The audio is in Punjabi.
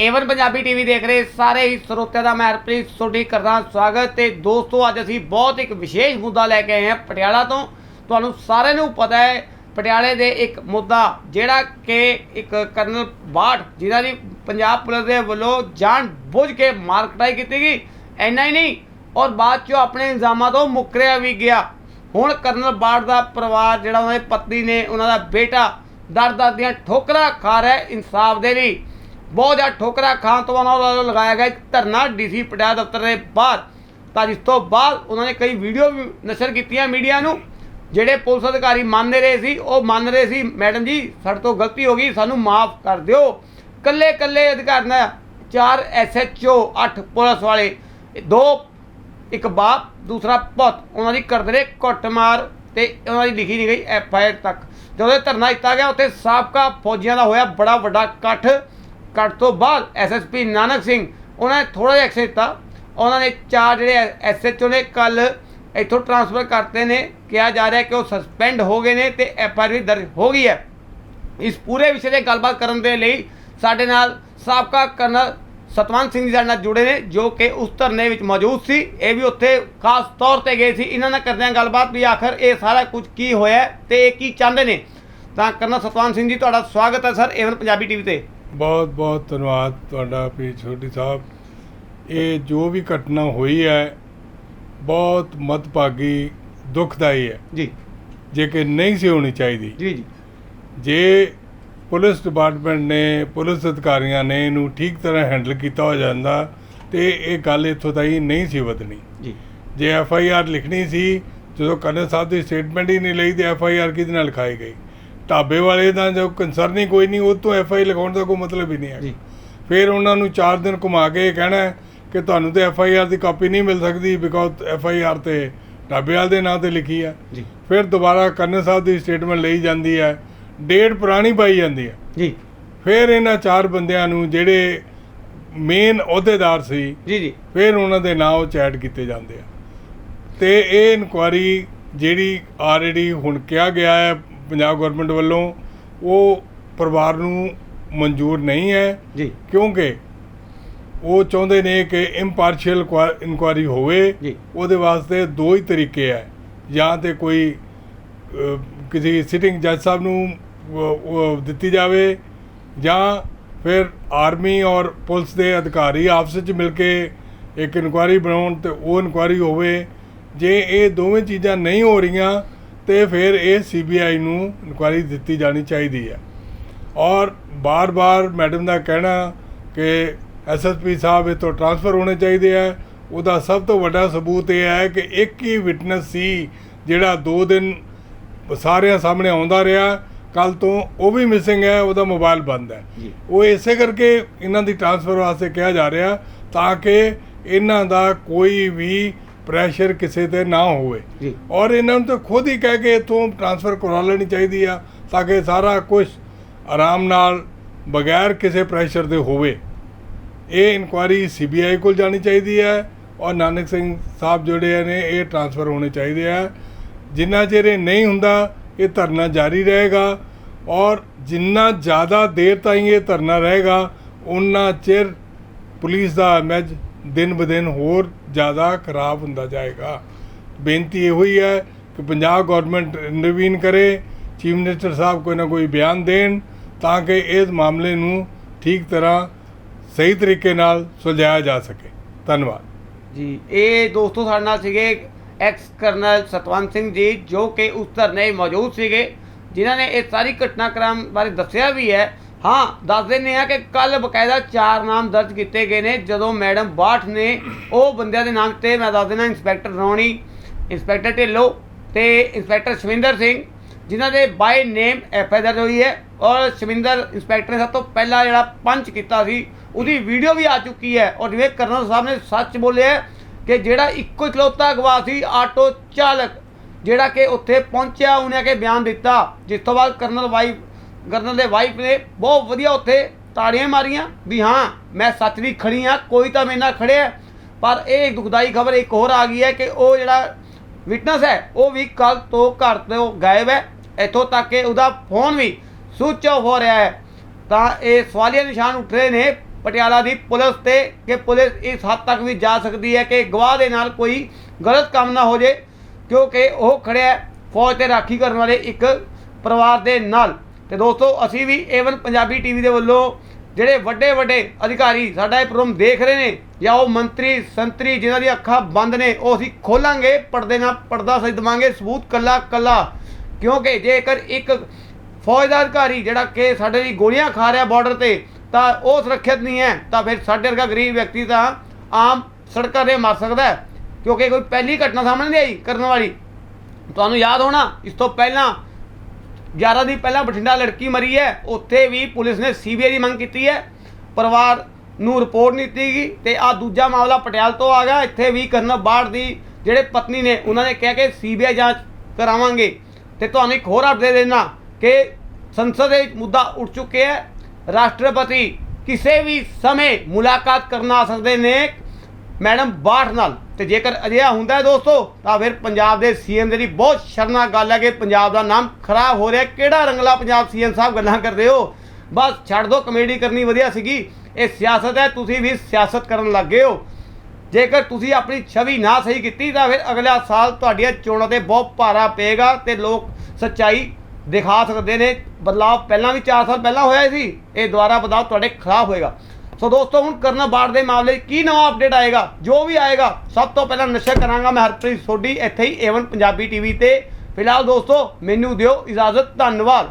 ਏਵਨ ਪੰਜਾਬੀ ਟੀਵੀ ਦੇਖ ਰਹੇ ਸਾਰੇ ਹੀ ਸਰੋਤਿਆਂ ਦਾ ਮੈਂ ਹਰਪ੍ਰੀਤ ਸੋਢੀ ਕਰਦਾ ਸਵਾਗਤ ਤੇ ਦੋਸਤੋ, ਅੱਜ ਅਸੀਂ ਬਹੁਤ ਇੱਕ ਵਿਸ਼ੇਸ਼ ਮੁੱਦਾ ਲੈ ਕੇ ਆਏ ਹਾਂ ਪਟਿਆਲਾ ਤੋਂ। ਤੁਹਾਨੂੰ ਸਾਰਿਆਂ ਨੂੰ ਪਤਾ ਹੈ, ਪਟਿਆਲੇ ਦੇ ਇੱਕ ਮੁੱਦਾ ਜਿਹੜਾ ਕਿ ਇੱਕ ਕਰਨਲ ਬਾਠ ਜਿਹਨਾਂ ਦੀ ਪੰਜਾਬ ਪੁਲਿਸ ਦੇ ਵੱਲੋਂ ਜਾਣ ਬੁੱਝ ਕੇ ਮਾਰ ਕਟਾਈ ਕੀਤੀ ਗਈ। ਐਨਾ ਹੀ ਨਹੀਂ, ਔਰ ਬਾਅਦ ਚੋਂ ਆਪਣੇ ਇਲਜ਼ਾਮਾਂ ਤੋਂ ਮੁੱਕਰਿਆ ਵੀ ਗਿਆ। ਹੁਣ ਕਰਨਲ ਬਾਠ ਦਾ ਪਰਿਵਾਰ ਜਿਹੜਾ ਉਹਨਾਂ ਦੀ ਪਤਨੀ ਨੇ, ਉਹਨਾਂ ਦਾ ਬੇਟਾ ਦਰ ਦਰ ਦੀਆਂ ਠੋਕਰਾਂ ਖਾ ਰਿਹਾ ਇਨਸਾਫ ਦੇ ਲਈ। ਬਹੁਤ ਜ਼ਿਆਦਾ ਠੋਕਰਾ ਖਾਣ ਤੋਂ ਉਹਨਾਂ ਵੱਲੋਂ ਲਗਾਇਆ ਗਿਆ ਇੱਕ ਧਰਨਾ ਡੀਸੀ ਪਟਿਆਲਾ ਦਫ਼ਤਰ ਦੇ ਬਾਹਰ। ਤਾਂ ਜਿਸ ਤੋਂ ਬਾਅਦ ਉਹਨਾਂ ਨੇ ਕਈ ਵੀਡੀਓ ਵੀ ਨਸ਼ਰ ਕੀਤੀਆਂ ਮੀਡੀਆ ਨੂੰ, ਜਿਹੜੇ ਪੁਲਿਸ ਅਧਿਕਾਰੀ ਮੰਨ ਰਹੇ ਸੀ, ਉਹ ਮੰਨ ਰਹੇ ਸੀ, ਮੈਡਮ ਜੀ, ਸਾਡੇ ਤੋਂ ਗਲਤੀ ਹੋ ਗਈ, ਸਾਨੂੰ ਮਾਫ ਕਰ ਦਿਓ। ਕੱਲੇ ਕੱਲੇ ਅਧਿਕਾਰੀ ਨੇ ਚਾਰ ਐਸਐਚਓ 8 ਪੁਲਿਸ ਵਾਲੇ, ਦੋ ਇੱਕ ਬਾਪ, ਦੂਸਰਾ ਪੁੱਤ, ਉਹਨਾਂ ਦੀ ਕਰਦੇ ਰਹੇ ਕੁੱਟਮਾਰ ਤੇ ਉਹਨਾਂ ਦੀ ਲਿਖੀ ਨਹੀਂ ਗਈ ਐਫ ਆਈ ਆਰ ਤੱਕ। ਜਦੋਂ ਇਹ ਧਰਨਾ ਦਿੱਤਾ ਗਿਆ, ਉੱਥੇ ਸਾਬਕਾ ਫੌਜੀਆਂ ਦਾ ਹੋਇਆ ਬੜਾ ਵੱਡਾ ਇਕੱਠ। ਇਕੱਠ ਤੋਂ ਬਾਅਦ ਐਸਐਸਪੀ ਨਾਨਕ ਸਿੰਘ ਉਹਨਾਂ ਨੇ ਥੋੜਾ ਜਿਹਾ ਐਕਸ਼ਨ ਦਿੱਤਾ। ਉਹਨਾਂ ਨੇ ਚਾਰ ਜਿਹੜੇ ਐਸਐਚਓ ਨੇ ਕੱਲ ਇੱਥੋਂ ਟਰਾਂਸਫਰ ਕਰਤੇ ਨੇ। ਕਿਹਾ ਜਾ ਰਿਹਾ ਕਿ ਉਹ ਸਸਪੈਂਡ ਹੋ ਗਏ ਨੇ ਤੇ ਐਫ ਆਈ ਆਰ ਵੀ ਦਰਜ ਹੋ ਗਈ ਹੈ। ਇਸ ਪੂਰੇ ਵਿਸ਼ੇ ਤੇ ਗੱਲਬਾਤ ਕਰਨ ਦੇ ਲਈ ਸਾਡੇ ਨਾਲ ਸਾਬਕਾ ਕਰਨਲ ਸਤਵੰਤ ਸਿੰਘ ਜੀ ਸਾਡੇ ਨਾਲ ਜੁੜੇ ਨੇ, ਜੋ ਕਿ ਉਸ ਧਰਨੇ ਵਿੱਚ ਮੌਜੂਦ ਸੀ। ਇਹ ਵੀ ਉੱਥੇ ਖਾਸ ਤੌਰ ਤੇ ਗਏ ਸੀ। ਇਹਨਾਂ ਨਾਲ ਕਰਦੇ ਹਾਂ ਗੱਲਬਾਤ ਵੀ ਆਖਰ ਇਹ ਸਾਰਾ ਕੁਝ ਕੀ ਹੋਇਆ ਹੈ ਤੇ ਇਹ ਕੀ ਚਾਹੁੰਦੇ ਨੇ। ਤਾਂ ਕਰਨਲ ਸਤਵੰਤ ਸਿੰਘ ਜੀ, ਤੁਹਾਡਾ ਸਵਾਗਤ ਹੈ ਸਰ ਏਵਨ ਪੰਜਾਬੀ ਟੀਵੀ ਤੇ। ਬਹੁਤ ਬਹੁਤ ਧੰਨਵਾਦ ਤੁਹਾਡਾ ਪ੍ਰੀਤ ਛੋਟੀ ਸਾਹਿਬ। ਇਹ ਜੋ ਵੀ ਘਟਨਾ ਹੋਈ ਹੈ ਬਹੁਤ ਮਤਭਾਗੀ ਦੁਖਦਾਈ ਹੈ। ਜੀ। ਜੇ ਕਿ ਨਹੀਂ ਸੀ ਹੋਣੀ ਚਾਹੀਦੀ। ਜੀ ਜੀ। ਜੇ ਪੁਲਿਸ ਡਿਪਾਰਟਮੈਂਟ ਨੇ ਪੁਲਿਸ ਅਧਿਕਾਰੀਆਂ ਨੇ ਇਹਨੂੰ ਠੀਕ ਤਰ੍ਹਾਂ ਹੈਂਡਲ ਕੀਤਾ ਹੋ ਜਾਂਦਾ ਤੇ ਇਹ ਗੱਲ ਇੱਥੋਂ ਤਾਈਂ ਨਹੀਂ ਸੀ ਵਧਣੀ। ਜੀ। ਜੇ ਐਫ ਆਈ ਆਰ ਲਿਖਣੀ ਸੀ ਜਦੋਂ ਕਰਨਲ ਸਾਹਿਬ ਦੀ ਸਟੇਟਮੈਂਟ ਹੀ ਨਹੀਂ ਲਈ ਤੇ ਐਫ ਆਈ ਆਰ ਕਿਹਦੇ ਨਾਲ ਲਿਖਾਈ ਗਈ? ਢਾਬੇ ਵਾਲੇ ਦਾ ਜੋ ਕੰਸਰਨ ਹੀ ਕੋਈ ਨਹੀਂ ਉਹ ਤੋਂ ਐਫ ਆਈ ਲਗਾਉਣ ਦਾ ਕੋਈ ਮਤਲਬ ਹੀ ਨਹੀਂ ਹੈ। ਜੀ। ਫਿਰ ਉਹਨਾਂ ਨੂੰ 4 ਦਿਨ ਘੁਮਾ ਕੇ ਇਹ ਕਹਿਣਾ ਕਿ ਤੁਹਾਨੂੰ ਤੇ ਐਫ ਆਈ ਆਰ ਦੀ ਕਾਪੀ ਨਹੀਂ ਮਿਲ ਸਕਦੀ ਬਿਕੋਜ਼ ਐਫ ਆਈ ਆਰ ਤੇ ਢਾਬੇ ਵਾਲੇ ਦੇ ਨਾਂ ਤੇ ਲਿਖੀ ਹੈ। ਜੀ। ਫਿਰ ਦੁਬਾਰਾ ਕਰਨਲ ਸਾਹਿਬ ਦੀ ਸਟੇਟਮੈਂਟ ਲਈ ਜਾਂਦੀ ਹੈ। ਡੇਟ ਪੁਰਾਣੀ ਪਾਈ ਜਾਂਦੀ ਹੈ। ਜੀ। ਫਿਰ ਇਹਨਾਂ ਚਾਰ ਬੰਦਿਆਂ ਨੂੰ ਜਿਹੜੇ ਮੇਨ ਅਹੁਦੇਦਾਰ ਸੀ ਜੀ ਜੀ। ਫਿਰ ਉਹਨਾਂ ਦੇ ਨਾਂ ਉਹ ਚੈਟ ਕੀਤੇ ਜਾਂਦੇ ਆ। ਤੇ ਇਹ ਇਨਕੁਆਰੀ ਜਿਹੜੀ ਆਲਰੇਡੀ ਹੁਣ ਕਿਹਾ ਗਿਆ ਹੈ ਪੰਜਾਬ ਗਵਰਨਮੈਂਟ ਵੱਲੋਂ ਉਹ ਪਰਿਵਾਰ ਨੂੰ ਮਨਜ਼ੂਰ ਨਹੀਂ ਹੈ ਜੀ। ਕਿਉਂਕਿ ਉਹ ਚਾਹੁੰਦੇ ਨੇ ਕਿ ਇੰਪਾਰਸ਼ੀਅਲ ਇਨਕੁਆਰੀ ਹੋਵੇ। ਉਹਦੇ ਵਾਸਤੇ ਦੋ ਹੀ ਤਰੀਕੇ ਹੈ। ਜਾਂ ਤੇ ਕੋਈ ਕਿਸੇ ਸਿਟਿੰਗ ਜੱਜ ਸਾਹਿਬ ਨੂੰ ਦਿੱਤੀ ਜਾਵੇ ਜਾਂ ਫਿਰ ਆਰਮੀ ਔਰ ਪੁਲਿਸ ਦੇ ਅਧਿਕਾਰੀ ਆਪਸ ਵਿੱਚ ਮਿਲ ਕੇ ਇੱਕ ਇਨਕੁਆਰੀ ਬਣਾਉਣ ਤੇ ਉਹ ਇਨਕੁਆਰੀ ਹੋਵੇ। ਜੇ ਇਹ ਦੋਵੇਂ ਚੀਜ਼ਾਂ ਨਹੀਂ ਹੋ ਰਹੀਆਂ ਤੇ ਫਿਰ ਇਹ ਸੀਬੀਆਈ ਨੂੰ ਇਨਕੁਆਰੀ ਦਿੱਤੀ ਜਾਣੀ ਚਾਹੀਦੀ ਹੈ। ਔਰ ਬਾਰ-ਬਾਰ ਮੈਡਮ ਦਾ ਕਹਿਣਾ ਕਿ ਐਸਐਸਪੀ ਸਾਹਿਬ ਇਹ ਤੋਂ ਟ੍ਰਾਂਸਫਰ ਹੋਣੇ ਚਾਹੀਦੇ ਆ। ਉਹਦਾ ਸਭ ਤੋਂ ਵੱਡਾ ਸਬੂਤ ਇਹ ਹੈ ਕਿ ਇੱਕ ਹੀ ਵਿਟਨੈਸ ਸੀ ਜਿਹੜਾ 2 ਦਿਨ ਸਾਰਿਆਂ ਸਾਹਮਣੇ ਆਉਂਦਾ ਰਿਹਾ। ਕੱਲ ਤੋਂ ਉਹ ਵੀ ਮਿਸਿੰਗ ਹੈ ਉਹਦਾ ਮੋਬਾਈਲ ਬੰਦ ਹੈ। ਉਹ ਇਸੇ ਕਰਕੇ ਇਹਨਾਂ ਦੀ ਟ੍ਰਾਂਸਫਰ ਵਾਸਤੇ ਕਿਹਾ ਜਾ ਰਿਹਾ ਤਾਂ ਕਿ ਇਹਨਾਂ ਦਾ ਕੋਈ ਵੀ ਪ੍ਰੈਸ਼ਰ ਕਿਸੇ ਤੇ ਨਾ ਹੋਵੇ। ਜੀ। ਔਰ ਇਹਨਾਂ ਨੂੰ ਤਾਂ ਖੁਦ ਹੀ ਕਹਿ ਕੇ ਇਥੋਂ ਟ੍ਰਾਂਸਫਰ ਕਰਵਾ ਲੈਣੀ ਚਾਹੀਦੀ ਆ ਤਾਂ ਕਿ ਸਾਰਾ ਕੁਝ ਆਰਾਮ ਨਾਲ ਬਗੈਰ ਕਿਸੇ ਪ੍ਰੈਸ਼ਰ ਦੇ ਹੋਵੇ। ਇਹ ਇਨਕੁਆਰੀ ਸੀਬੀਆਈ ਕੋਲ ਜਾਣੀ ਚਾਹੀਦੀ ਹੈ ਔਰ ਨਾਨਕ ਸਿੰਘ ਸਾਹਿਬ ਜਿਹੜੇ ਨੇ ਇਹ ਟ੍ਰਾਂਸਫਰ ਹੋਣੇ ਚਾਹੀਦੇ ਆ। ਜਿੰਨਾ ਚਿਰ ਇਹ ਨਹੀਂ ਹੁੰਦਾ ਇਹ ਧਰਨਾ ਜਾਰੀ ਰਹੇਗਾ ਔਰ ਜਿੰਨਾ ਜ਼ਿਆਦਾ ਦੇਰ ਤਾਈਂ ਇਹ ਧਰਨਾ ਰਹੇਗਾ ਉਨਾ ਚਿਰ ਪੁਲਿਸ ਦਾ ਇਮੇਜ ਦਿਨ ਬ ਦਿਨ ਹੋਰ ਜ਼ਿਆਦਾ ਖਰਾਬ ਹੁੰਦਾ ਜਾਏਗਾ। ਬੇਨਤੀ ਇਹੋ ਹੀ ਹੈ ਕਿ ਪੰਜਾਬ ਗਵਰਨਮੈਂਟ ਇੰਟਰਵੀਨ ਕਰੇ ਚੀਫ ਮਿਨਿਸਟਰ ਸਾਹਿਬ ਕੋਈ ਨਾ ਕੋਈ ਬਿਆਨ ਦੇਣ ਤਾਂ ਕਿ ਇਸ ਮਾਮਲੇ ਨੂੰ ਠੀਕ ਤਰ੍ਹਾਂ ਸਹੀ ਤਰੀਕੇ ਨਾਲ ਸੁਲਝਾਇਆ ਜਾ ਸਕੇ। ਧੰਨਵਾਦ। ਜੀ, ਇਹ ਦੋਸਤੋ ਸਾਡੇ ਨਾਲ ਸੀਗੇ ਐਕਸ ਕਰਨਲ ਸਤਵੰਤ ਸਿੰਘ ਜੀ, ਜੋ ਕਿ ਉਸ ਧਰਨੇ ਮੌਜੂਦ ਸੀਗੇ, ਜਿਨ੍ਹਾਂ ਨੇ ਇਹ ਸਾਰੀ ਘਟਨਾਕ੍ਰਮ ਬਾਰੇ ਦੱਸਿਆ ਵੀ ਹੈ ਹਾਂ, ਦੱਸ ਦਿੰਦੇ ਆ ਕਿ ਕੱਲ ਬਕਾਇਦਾ ਚਾਰ ਨਾਮ ਦਰਜ ਕੀਤੇ ਗਏ ਨੇ, ਜਦੋਂ ਮੈਡਮ ਬਾਠ ਨੇ ਉਹ ਬੰਦਿਆਂ ਦੇ ਨਾਮ ਤੇ ਮੈਂ ਦੱਸ ਦਿੰਦਾ ਇੰਸਪੈਕਟਰ ਰੋਣੀ, ਇੰਸਪੈਕਟਰ ਢਿੱਲੋਂ ਤੇ ਇੰਸਪੈਕਟਰ ਸ਼ਵਿੰਦਰ ਸਿੰਘ, ਜਿਨ੍ਹਾਂ ਦੇ ਬਾਈ ਨੇਮ ਐਫ ਆਈ ਦਰਜ ਹੋਈ ਹੈ ਔਰ ਸ਼ਵਿੰਦਰ ਇੰਸਪੈਕਟਰ ਨੇ ਸਭ ਤੋਂ ਪਹਿਲਾਂ ਜਿਹੜਾ ਪੰਚ ਕੀਤਾ ਸੀ, ਉਹਦੀ ਵੀਡੀਓ ਵੀ ਆ ਚੁੱਕੀ ਹੈ ਔਰ ਜਿਵੇਂ ਕਰਨਲ ਸਾਹਿਬ ਨੇ ਸੱਚ ਬੋਲਿਆ ਕਿ ਜਿਹੜਾ ਇੱਕੋ ਇਕਲੌਤਾ ਅਗਵਾ ਸੀ, ਆਟੋ ਚਾਲਕ, ਜਿਹੜਾ ਕਿ ਉੱਥੇ ਪਹੁੰਚਿਆ, ਉਹਨੇ ਆ ਕੇ ਬਿਆਨ ਦਿੱਤਾ, ਜਿਸ ਤੋਂ ਬਾਅਦ ਕਰਨਲ ਵਾਈਫ ਗਰਦਨ ਦੇ ਵਾਈਫ ਨੇ ਬਹੁਤ ਵਧੀਆ ਉੱਥੇ ਤਾੜੀਆਂ ਮਾਰੀਆਂ ਵੀ ਹਾਂ, ਮੈਂ ਸੱਚ ਦੀ ਖੜੀ ਆ ਕੋਈ ਤਾਂ ਮੇਰੇ ਨਾਲ ਖੜਿਆ ਪਰ ਇਹ ਦੁਖਦਾਈ ਖਬਰ ਇੱਕ ਹੋਰ ਆ ਗਈ ਹੈ ਕਿ ਉਹ ਜਿਹੜਾ ਵਿਟਨੈਸ ਹੈ, ਉਹ ਵੀ ਕੱਲ ਤੋਂ ਘਰ ਤੋਂ ਗਾਇਬ ਹੈ। ਇੱਥੋਂ ਤੱਕ ਕਿ ਉਹਦਾ ਫੋਨ ਵੀ ਸੁਚ ਆਫ ਹੋ ਰਿਹਾ ਹੈ। ਤਾਂ ਇਹ ਸਵਾਲੀਆ ਨਿਸ਼ਾਨ ਉੱਠ ਰਹੇ ਨੇ ਪਟਿਆਲਾ ਦੀ ਪੁਲਿਸ ਤੇ ਕਿ ਪੁਲਿਸ ਇਸ ਹੱਦ ਤੱਕ ਵੀ ਜਾ ਸਕਦੀ ਹੈ ਕਿ ਗਵਾਹ ਦੇ ਨਾਲ ਕੋਈ ਗਲਤ ਕੰਮ ਨਾ ਹੋ ਜੇ, ਕਿਉਂਕਿ ਉਹ ਖੜਿਆ ਫੌਜ ਤੇ ਰਾਖੀ ਕਰਨ ਵਾਲੇ ਇੱਕ ਪਰਿਵਾਰ ਦੇ ਨਾਲ। ਤੇ ਦੋਸਤੋ, ਅਸੀਂ ਵੀ ਏਵਨ ਪੰਜਾਬੀ ਟੀਵੀ ਦੇ ਵੱਲੋਂ ਜਿਹੜੇ ਵੱਡੇ ਵੱਡੇ ਅਧਿਕਾਰੀ ਸਾਡਾ ਇਹ ਪ੍ਰੋਗਰਾਮ ਦੇਖ ਰਹੇ ਨੇ ਜਾਂ ਉਹ ਮੰਤਰੀ, ਸੰਤਰੀ ਜਿਨ੍ਹਾਂ ਦੀਆਂ ਅੱਖਾਂ ਬੰਦ ਨੇ, ਉਹ ਅਸੀਂ ਖੋਲਾਂਗੇ, ਪਰਦੇ ਨਾਲ ਪਰਦਾ ਸਹੀ ਦਵਾਂਗੇ, ਸਬੂਤ ਕੱਲਾ ਕੱਲਾ। ਕਿਉਂਕਿ ਜੇਕਰ ਇੱਕ ਫੌਜ ਦਾ ਅਧਿਕਾਰੀ ਜਿਹੜਾ ਕਿ ਸਾਡੇ ਲਈ ਗੋਲੀਆਂ ਖਾ ਰਿਹਾ ਬਾਰਡਰ ਤੇ, ਤਾਂ ਉਹ ਸੁਰੱਖਿਅਤ ਨਹੀਂ ਹੈ, ਤਾਂ ਫਿਰ ਸਾਡੇ ਵਰਗਾ ਗਰੀਬ ਵਿਅਕਤੀ ਤਾਂ ਆਮ ਸੜਕਾਂ 'ਤੇ ਮਰ ਸਕਦਾ ਕਿਉਂਕਿ ਕੋਈ ਪਹਿਲੀ ਘਟਨਾ ਸਾਹਮਣੇ ਨਹੀਂ ਆਈ ਕਰਨ ਵਾਲੀ। ਤੁਹਾਨੂੰ ਯਾਦ ਹੋਣਾ, ਇਸ ਤੋਂ ਪਹਿਲਾਂ 11 ਦੀ ਪਹਿਲਾਂ ਬਠਿੰਡਾ ਲੜਕੀ ਮਰੀ ਹੈ, ਉੱਥੇ ਵੀ ਪੁਲਿਸ ਨੇ ਸੀਬੀਆਈ ਦੀ ਮੰਗ ਕੀਤੀ ਹੈ। ਪਰਿਵਾਰ ਨੂੰ ਰਿਪੋਰਟ ਨਹੀਂ ਦਿੱਤੀ ਗਈ ਤੇ ਆ ਦੂਜਾ ਮਾਮਲਾ ਪਟਿਆਲ ਤੋਂ ਆ ਗਿਆ। ਇੱਥੇ ਵੀ ਕਰਨ ਬਾੜ ਦੀ ਜਿਹੜੇ ਪਤਨੀ ਨੇ, ਉਹਨਾਂ ਨੇ ਕਿਹਾ ਕਿ ਸੀਬੀਆਈ ਜਾਂਚ ਕਰਾਵਾਂਗੇ। ਤੇ ਤੁਹਾਨੂੰ ਇੱਕ ਹੋਰ ਅਪਡੇਟ ਦੇ ਦੇਣਾ ਕਿ ਸੰਸਦ ਦੇ ਮੁੱਦਾ ਉੱਠ ਚੁੱਕਿਆ ਹੈ। ਰਾਸ਼ਟਰਪਤੀ ਕਿਸੇ ਵੀ ਸਮੇਂ ਮੁਲਾਕਾਤ ਕਰਨਾ ਸਕਦੇ ਨੇ। ਮੈਡਮ ਬਾਠ ਨਾਲ। ਤੇ ਜੇਕਰ ਅਜਿਹਾ ਹੁੰਦਾ ਹੈ ਦੋਸਤੋ, ਤਾਂ ਫਿਰ ਪੰਜਾਬ ਦੇ ਸੀਐਮ ਦੀ ਬਹੁਤ ਸ਼ਰਮਨਾਕ ਗੱਲ ਹੈ ਕਿ ਪੰਜਾਬ ਦਾ ਨਾਮ ਖਰਾਬ ਹੋ ਰਿਹਾ ਕਿਹੜਾ ਰੰਗਲਾ ਪੰਜਾਬ ਸੀਐਮ ਸਾਹਿਬ ਗੱਲਾਂ ਕਰਦੇ ਹੋ? ਬਸ ਛੱਡ ਦੋ, ਕਮੇਡੀ ਕਰਨੀ ਵਧੀਆ ਸੀਗੀ। ਇਹ ਸਿਆਸਤ ਹੈ, ਤੁਸੀਂ ਵੀ ਸਿਆਸਤ ਕਰਨ ਲੱਗੇ ਹੋ। ਜੇਕਰ ਤੁਸੀਂ ਆਪਣੀ ਛਵੀ ਨਾ ਸਹੀ ਕੀਤੀ, ਤਾਂ ਫਿਰ ਅਗਲਾ ਸਾਲ ਤੁਹਾਡੀਆਂ ਚੋਣਾਂ ਤੇ ਬਹੁਤ ਭਾਰਾ ਪਏਗਾ ਤੇ ਲੋਕ ਸੱਚਾਈ ਦਿਖਾ ਸਕਦੇ ਨੇ। ਬਦਲਾਅ ਪਹਿਲਾਂ ਵੀ 4 ਸਾਲ ਪਹਿਲਾਂ ਹੋਇਆ ਸੀ, ਇਹ ਦੁਬਾਰਾ ਬਦਲਾਅ ਤੁਹਾਡੇ ਖਰਾਬ ਹੋਏਗਾ। ਸੋ ਦੋਸਤੋ, ਹੁਣ ਕਰਨਾ ਬਾੜ ਦੇ ਮਾਮਲੇ 'ਚ ਕੀ ਨਵਾਂ ਅਪਡੇਟ ਆਏਗਾ? ਜੋ ਵੀ ਆਏਗਾ, ਸਭ ਤੋਂ ਪਹਿਲਾਂ ਨਸ਼ਾ ਕਰਾਂਗਾ ਮੈਂ ਹਰਪ੍ਰੀਤ ਸੋਢੀ, ਇੱਥੇ ਹੀ ਏਵਨ ਪੰਜਾਬੀ ਟੀਵੀ ਤੇ। ਫਿਲਹਾਲ ਦੋਸਤੋ, ਮੈਨੂੰ ਦਿਓ ਇਜਾਜ਼ਤ, ਧੰਨਵਾਦ।